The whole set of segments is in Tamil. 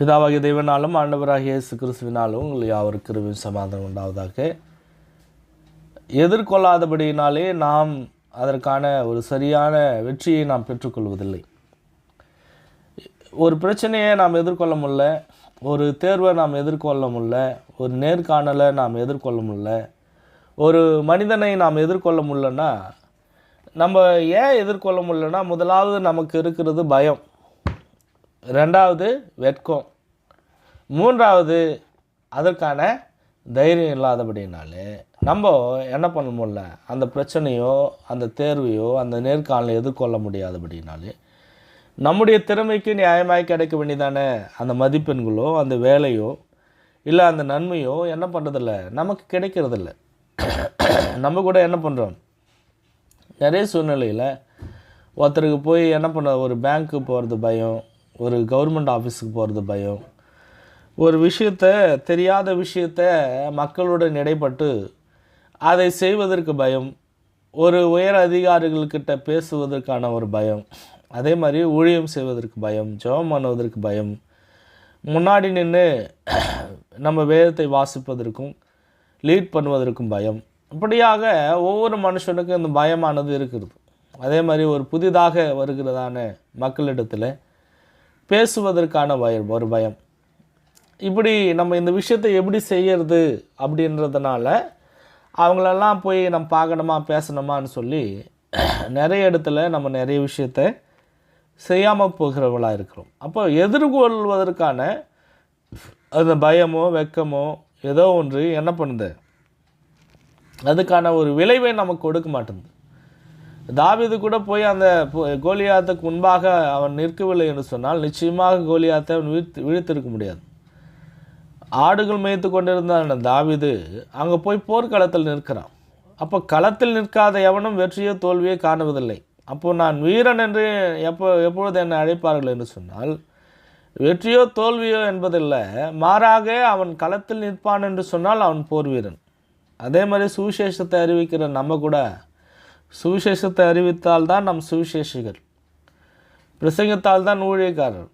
பிதாவாகிய தெய்வனாலும் ஆண்டவராகிய இயேசு கிறிஸ்துவினாலும் உங்கள் யாவருக்கு கிருவின் சமாதானம் உண்டாவதாக. எதிர்கொள்ளாதபடியினாலே நாம் அதற்கான ஒரு சரியான வெற்றியை நாம் பெற்றுக்கொள்வதில்லை. ஒரு பிரச்சனையை நாம் எதிர்கொள்ள முடியல ஒரு தேர்வை நாம் எதிர்கொள்ள முடியல ஒரு நேர்காணலை நாம் எதிர்கொள்ள முடியல ஒரு மனிதனை நாம் எதிர்கொள்ள முடியலன்னா நம்ம ஏன் எதிர்கொள்ள முடியலன்னா முதலாவது நமக்கு இருக்கிறது பயம். ரெண்டாவது வெட்கம். மூன்றாவது அதற்கான தைரியம் இல்லாதபடினாலே நம்ம என்ன பண்ண முடியல அந்த பிரச்சனையோ அந்த தேர்வையோ அந்த நேர்காணலை எதிர்கொள்ள முடியாதபடினாலே நம்முடைய திறமைக்கு நியாயமாக கிடைக்க வேண்டியதானே? அந்த மதிப்பெண்களோ அந்த வேலையோ இல்லை அந்த நன்மையோ என்ன பண்ணுறதில்ல நமக்கு கிடைக்கிறதில்ல. நம்ம கூட என்ன பண்ணுறோம் நிறைய சூழ்நிலையில் ஒருத்தருக்கு போய் என்ன பண்ண ஒரு பேங்க்கு போகிறது பயம் ஒரு கவர்மெண்ட் ஆஃபீஸுக்கு போகிறது பயம். ஒரு விஷயத்த தெரியாத விஷயத்த மக்களுடன் இடைப்பட்டு அதை செய்வதற்கு பயம். ஒரு உயர் அதிகாரிகள்கிட்ட பேசுவதற்கான ஒரு பயம். அதே மாதிரி ஊழியம் செய்வதற்கு பயம் ஜெபம் பண்ணுவதற்கு பயம். முன்னாடி நின்று நம்ம வேதத்தை வாசிப்பதற்கும் லீட் பண்ணுவதற்கும் பயம். இப்படியாக ஒவ்வொரு மனுஷனுக்கும் இந்த பயமானது இருக்கிறது. அதே மாதிரி ஒரு புதிதாக வருகிறதான மக்களிடத்தில் பேசுவதற்கான பய ஒரு பயம். இப்படி நம்ம இந்த விஷயத்தை எப்படி செய்யறது அப்படின்றதுனால அவங்களெல்லாம் போய் நம்ம பார்க்கணுமா பேசணுமான்னு சொல்லி நிறைய இடத்துல நம்ம நிறைய விஷயத்த செய்யாமல் போகிறவளாக இருக்கிறோம். அப்போ எதிர்கொள்வதற்கான அந்த பயமோ வெக்கமோ ஏதோ ஒன்று என்ன பண்ணுது? அதுக்கான ஒரு விளைவை நமக்கு கொடுக்க மாட்டேங்குது. தாவிது கூட போய் அந்த கோலியாத்துக்கு முன்பாக அவன் நிற்கவில்லை என்று சொன்னால் நிச்சயமாக கோலியாத்தை அவன் வீழ்த்து வீழ்த்திருக்க முடியாது. ஆடுகள் மேய்த்து கொண்டிருந்த தாவிது. அங்கே போய் போர்க்களத்தில் நிற்கிறான். அப்போ களத்தில் நிற்காத எவனும் வெற்றியோ தோல்வியோ காணுவதில்லை. அப்போ நான் வீரன் என்று எப்போ எப்பொழுது என்னை அழைப்பார்கள் என்று சொன்னால் வெற்றியோ தோல்வியோ என்பதில்லை மாறாக அவன் களத்தில் நிற்பான் என்று சொன்னால் அவன் போர் வீரன் அதே மாதிரி சுவிசேஷத்தை அறிவிக்கிற நம்ம கூட சுவிசேஷத்தை அறிவித்தால் தான் நம் சுவிசேஷிகள். பிரசங்கத்தால் தான் ஊழியக்காரர்.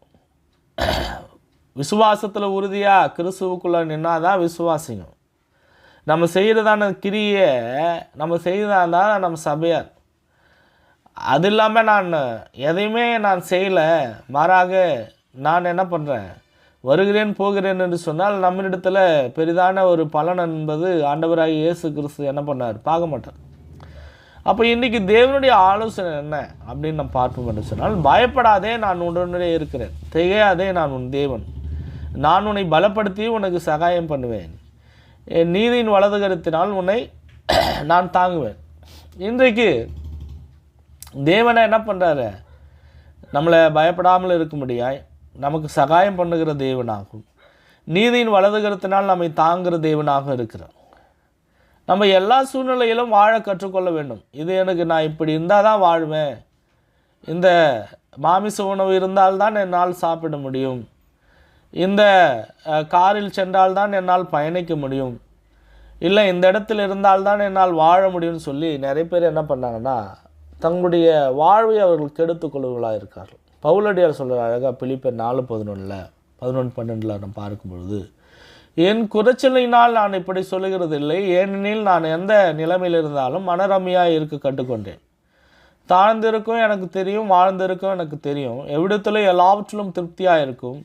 விசுவாசத்தில் உறுதியாக கிறிஸ்துவுக்குள்ளே நின்னாதான் விசுவாசிங்க நம்ம செய்கிறதான கிரியை நம்ம செய்கிறதா நம்ம சபையார். அது இல்லாமல் நான் எதையுமே நான் செய்யலை. மாறாக நான் என்ன பண்ணுறேன் வருகிறேன் போகிறேன் என்று சொன்னால் நம்மளிடத்தில் பெரிதான ஒரு பலன் என்பது ஆண்டவராக இயேசு கிறிஸ்து என்ன பண்ணார்? பார்க்க மாட்டார். அப்போ இன்றைக்கி தேவனுடைய ஆலோசனை என்ன அப்படின்னு நம்ம பார்ப்போம் என்று சொன்னால் பயப்படாதே நான் உடனே இருக்கிறேன். திகையாதே நான் உன் தேவன். நான் உன்னை பலப்படுத்தி உனக்கு சகாயம் பண்ணுவேன். என் நீதியின் வலதுகரத்தினால் உன்னை நான் தாங்குவேன். இன்றைக்கு தேவனை என்ன பண்ணுறாரு நம்மளை பயப்படாமல் இருக்கும்படியாய் நமக்கு சகாயம் பண்ணுகிற தேவனாகும். நீதியின் வலதுகரத்தினால் நம்மை தாங்குகிற தேவனாக இருக்கிறார். நம்ம எல்லா சூழ்நிலையிலும் வாழ கற்றுக்கொள்ள வேண்டும். இது எனக்கு நான் இப்படி இருந்தால் தான் வாழ்வேன். இந்த மாமிச உணவு இருந்தால்தான் என்னால் சாப்பிட முடியும். இந்த காரில் சென்றால்தான் என்னால் பயணிக்க முடியும். இல்லை இந்த இடத்துல இருந்தால்தான் என்னால் வாழ முடியும்னு சொல்லி நிறைய பேர் என்ன பண்ணாங்கன்னா தங்களுடைய வாழ்வை அவர்கள் கெடுத்து கொள்வர்களாக இருக்கார்கள். பவுலடியார் சொல்கிற அழகாக பிலிப்பர் நாலு பதினொன்றில் பதினொன்று பன்னெண்டில் நம்ம பார்க்கும் பொழுது என் குறைச்சலினால் நான் இப்படி சொல்லுகிறது இல்லை ஏனெனில் நான் எந்த நிலைமையில் இருந்தாலும் மனரமையாக இருக்க கற்றுக்கொண்டேன் தாழ்ந்திருக்கும் எனக்கு தெரியும் வாழ்ந்திருக்கும் எனக்கு தெரியும். எவ்விடத்திலும் எல்லாவற்றிலும் திருப்தியாக இருக்கும்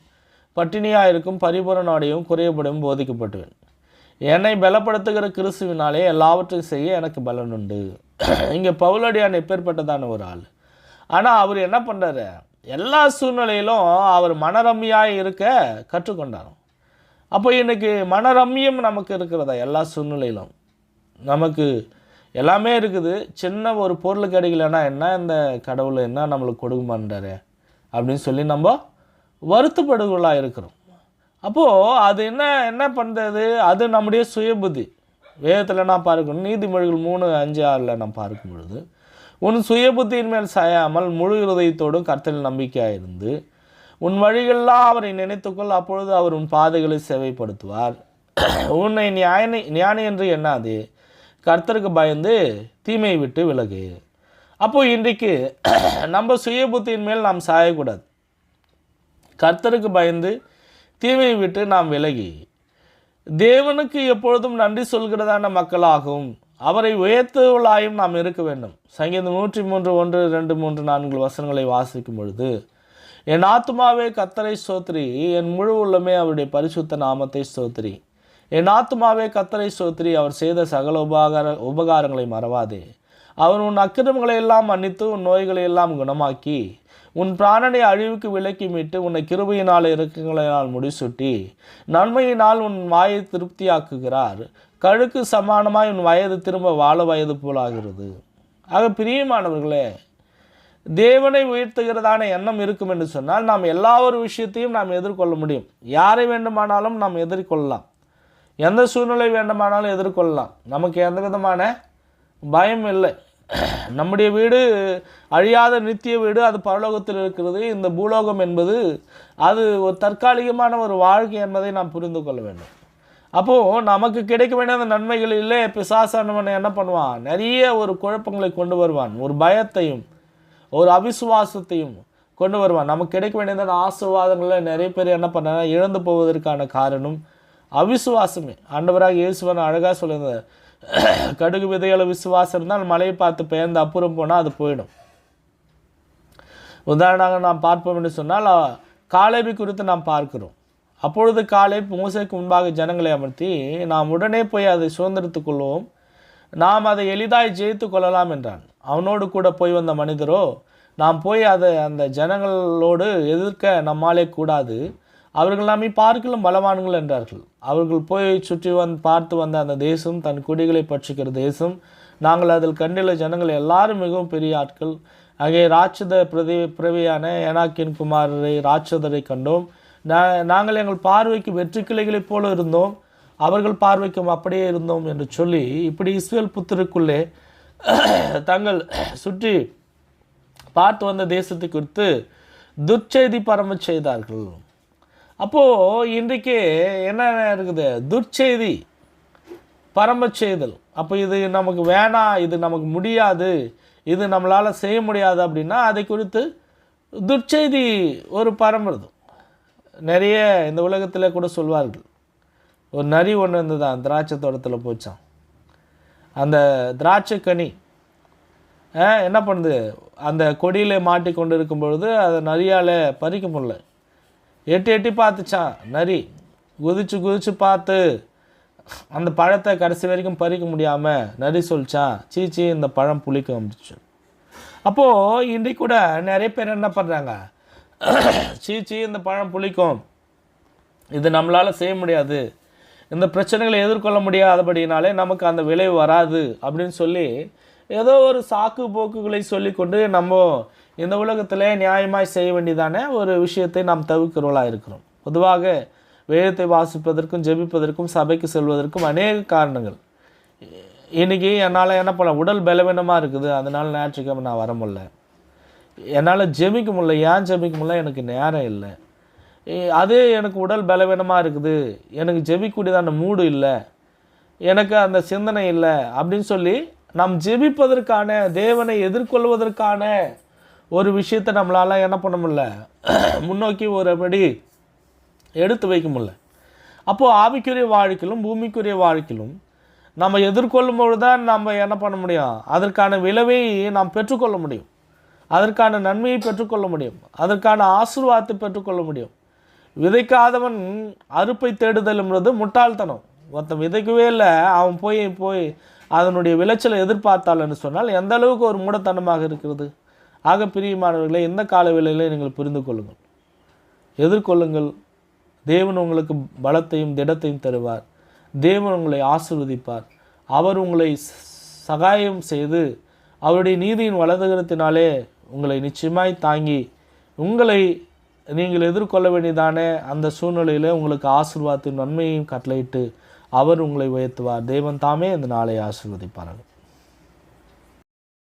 பட்டினியாக இருக்கும் பரிபூரணோடையும் குறையப்படும் போதிக்கப்பட்டுவேன் என்னை பலப்படுத்துகிற கிறிஸ்துவினாலே எல்லாவற்றையும் செய்ய எனக்கு பலன் உண்டு இங்கே பவுலடியான் எப்பேற்பட்டதான ஒரு ஆள். ஆனால் அவர் என்ன பண்ணுறாரு எல்லா சூழ்நிலையிலும் அவர் மனரம்மியாக இருக்க கற்றுக்கொண்டாரோ அப்போ இன்னைக்கு மனரம்யம் நமக்கு இருக்கிறதா? எல்லா சூழ்நிலையிலும். நமக்கு எல்லாமே இருக்குது. சின்ன ஒரு பொருள் கிடைக்கலன்னா என்ன? இந்த கடவுள் என்ன நம்மளுக்கு கொடுக்க மாட்டாரு அப்படின்னு சொல்லி நம்ம வருத்தப்படுகளாக இருக்கிறோம். அப்போது அது என்ன என்ன பண்ணுறது அது நம்முடைய சுயபுத்தி. வேதத்தில் நான் பார்க்கணும் நீதிமொழிகள் மூணு அஞ்சு ஆறில் நான் பார்க்கும் பொழுது உன் சுயபுத்தியின் மேல் சாயாமல் முழு இருதயத்தோடும் கர்த்தல் நம்பிக்கையாக இருந்து உன் வழிகளெல்லாம் அவரை நினைத்துக்கொள் அப்பொழுது அவர் உன் பாதைகளை சேவைப்படுத்துவார். உன்னை ஞானி ஞானி என்று எண்ணாது. கர்த்தருக்கு பயந்து தீமையை விட்டு விலகு. அப்போது இன்றைக்கு நம்ம சுய புத்தியின் மேல் நாம் சாயக்கூடாது. கர்த்தருக்கு பயந்து தீமையை விட்டு நாம் விலகி. தேவனுக்கு எப்பொழுதும் நன்றி சொல்கிறதான மக்களாகவும் அவரை உயர்த்துவளாயும் நாம் இருக்க வேண்டும். சங்கீதம் நூற்றி மூன்று ஒன்று ரெண்டு மூன்று நான்கு வசனங்களை வாசிக்கும் பொழுது என் ஆத்மாவே கத்தரை சோத்ரி என் முழு உள்ளமே அவருடைய பரிசுத்த நாமத்தை சோத்ரி என் ஆத்மாவே கத்தரை சோத்ரி அவர் செய்த சகல உபகார உபகாரங்களை மறவாதே. அவர் உன் அக்கிரமங்களை எல்லாம் மன்னித்து உன் நோய்களை எல்லாம் குணமாக்கி உன் பிராணனை அழிவுக்கு விலக்கி மீட்டு உன்னை கிருபையினால் இறக்கங்களினால் முடிசூட்டி நன்மையினால் உன் வாயை திருப்தியாக்குகிறார். கழுக்கு சமானமாய் உன் வயது திரும்ப வாழ வயது போலாகிறது. ஆக பிரியமானவர்களே தேவனை உயர்த்துகிறதான எண்ணம் இருக்கும் என்று சொன்னால் நாம் எல்லா ஒரு விஷயத்தையும் நாம் எதிர்கொள்ள முடியும். யாரை வேண்டுமானாலும் நாம் எதிர்கொள்ளலாம். எந்த சூழ்நிலை வேண்டுமானாலும் எதிர்கொள்ளலாம். நமக்கு எந்த விதமான பயம் இல்லை. நம்முடைய வீடு அழியாத நித்திய வீடு அது பரலோகத்தில் இருக்கிறது. இந்த பூலோகம் என்பது அது ஒரு தற்காலிகமான ஒரு வாழ்க்கை என்பதை நாம் புரிந்து கொள்ள வேண்டும். அப்போது நமக்கு கிடைக்க வேண்டிய அந்த நன்மைகளிலே பிசாசானவன் என்ன பண்ணுவான்? நிறைய ஒரு குழப்பங்களை கொண்டு வருவான். ஒரு பயத்தையும் ஒரு அவிசுவாசத்தையும் கொண்டு வருவான். நமக்கு கிடைக்க வேண்டியதான அந்த நிறைய பேர் என்ன பண்ணாங்க இழந்து போவதற்கான காரணம் அவிசுவாசமே. ஆண்டவராக இயேசுவன் அழகாக சொல்லியிருந்தார். கடுகு விதைகளை விசுவாசம் இருந்தால் மலையை பார்த்து பெயர்ந்து அப்புறம் போனால் அது போயிடும். உதாரணமாக நாம் பார்ப்போம் என்று சொன்னால் காலேபி குறித்து நாம் பார்க்கிறோம். அப்பொழுது காலை மூசைக்கு முன்பாக ஜனங்களை அமர்த்தி நாம் உடனே போய் அதை சுதந்திரத்துக் கொள்வோம். நாம் அதை எளிதாய் ஜெயித்து கொள்ளலாம் என்றான். அவனோடு கூட போய் வந்த மனிதரோ நாம் போய் அதை அந்த ஜனங்களோடு எதிர்க்க நம்மாலே கூடாது. அவர்கள் நம்மை பார்க்கலும் பலவான்கள் என்றார்கள். அவர்கள் போய் சுற்றி வந்து பார்த்து வந்த அந்த தேசம் தன் குடிகளை பற்றிக்கிற தேசம். நாங்கள் அதில் கண்டுள்ள ஜனங்கள் எல்லாரும் மிகவும் பெரிய ஆட்கள். அங்கே ராட்சத பிரதி பிரவியான ஏனாக்கின் குமாரரை ராட்சதரை கண்டோம். நாங்கள் எங்கள் பார்வைக்கு வெற்றி கிளைகளைப் போல இருந்தோம். அவர்கள் பார்வைக்கும் அப்படியே இருந்தோம் என்று சொல்லி இப்படி இஸ்ரேல் புத்தருக்குள்ளே தங்கள் சுற்றி பார்த்து வந்த தேசத்தை குறித்து துர்ச்செய்தி பரமச் செய்தார்கள். அப்போது இன்றைக்கு என்ன இருக்குது? துர்ச்செய்தி பரம்பச் செய்தல். அப்போ இது நமக்கு வேணாம் இது நமக்கு முடியாது இது நம்மளால் செய்ய முடியாது அப்படின்னா அதை குறித்து துர்ச்செய்தி ஒரு பரம்புறது நிறைய இந்த உலகத்தில் கூட சொல்வார்கள். ஒரு நரி ஒன்று இருந்ததான் திராட்சை தோட்டத்தில் போச்சான் அந்த திராட்சைக்கனி ஆ, என்ன பண்ணுது? அந்த கொடியில் மாட்டி கொண்டு இருக்கும் பொழுது அதை நரியால் பறிக்க முடில எட்டி எட்டி பார்த்துச்சான் நரி. குதிச்சு குதிச்சு பார்த்து அந்த பழத்தை கடைசி வரைக்கும் பறிக்க முடியாமல் நரி சொல்லிச்சான் சீச்சி இந்த பழம் புளிக்க வந்துச்சு. அப்போது இன்றைக்கு கூட நிறைய பேர் என்ன பண்ணுறாங்க சீச்சி இந்த பழம் புளிக்கும். இது நம்மளால் செய்ய முடியாது. இந்த பிரச்சனைகளை எதிர்கொள்ள முடியாதபடினாலே நமக்கு அந்த விளைவு வராது அப்படின்னு சொல்லி ஏதோ ஒரு சாக்கு போக்குகளை சொல்லிக்கொண்டு நம்ம இந்த உலகத்தில் நியாயமாய் செய்ய வேண்டியதான ஒரு விஷயத்தை நாம் தவிர்க்கிறவளாக இருக்கிறோம். பொதுவாக வேதத்தை வாசிப்பதற்கும் ஜெபிப்பதற்கும் சபைக்கு செல்வதற்கும் அநேக காரணங்கள். இன்றைக்கி என்னால் என்ன பண்ண உடல் பலவீனமாக இருக்குது. அதனால் ஞாயிற்றுக்கிழமை நான் வர முடில என்னால் ஜெபிக்க முடியல ஏன் ஜெபிக்க முடியல எனக்கு நேரம் இல்லை. அதே எனக்கு உடல் பலவீனமாக இருக்குது. எனக்கு ஜெபிக்கூடியதான மூடு இல்லை. எனக்கு அந்த சிந்தனை இல்லை. அப்படின்னு சொல்லி நாம் ஜெபிப்பதற்கான தேவனை எதிர்கொள்வதற்கான ஒரு விஷயத்தை நம்மளால் என்ன பண்ண முடியல. முன்னோக்கி ஒருபடி எடுத்து வைக்க முடியல. அப்போது ஆவிக்குரிய வாழ்க்கையிலும் பூமிக்குரிய வாழ்க்கையிலும் நம்ம எதிர்கொள்ளும் பொழுது தான் நம்ம என்ன பண்ண முடியும்? அதற்கான விளைவை நாம் பெற்றுக்கொள்ள முடியும். அதற்கான நன்மையை பெற்றுக்கொள்ள முடியும். அதற்கான ஆசீர்வாதத்தை பெற்றுக்கொள்ள முடியும். விதைக்காதவன் அறுப்பை தேடுதல்ன்றது முட்டாள்தனம். ஒருத்தன் விதைக்கவே இல்லை அவன் போய் போய் அதனுடைய விளைச்சலை எதிர்பார்த்தாள்னு சொன்னால் எந்த அளவுக்கு ஒரு மூடத்தனமாக இருக்கிறது? ஆக பிரியமானவர்களை இந்த கால வேளையிலே நீங்கள் புரிந்து கொள்ளுங்கள். எதிர்கொள்ளுங்கள். தேவன் உங்களுக்கு பலத்தையும் திடத்தையும் தருவார். தேவன் உங்களை ஆசிர்வதிப்பார். அவர் உங்களை சகாயம் செய்து அவருடைய நீதியின் வலதுகரத்தினாலே உங்களை நிச்சயமாய் தாங்கி உங்களை நீங்கள் எதிர்கொள்ள வேண்டியதானே? அந்த சூழ்நிலையில் உங்களுக்கு ஆசிர்வாதத்தின் நன்மையும் கட்டளையிட்டு அவர் உங்களை உயர்த்துவார். தெய்வன் தாமே இந்த நாளை ஆசிர்வதிப்பார்கள்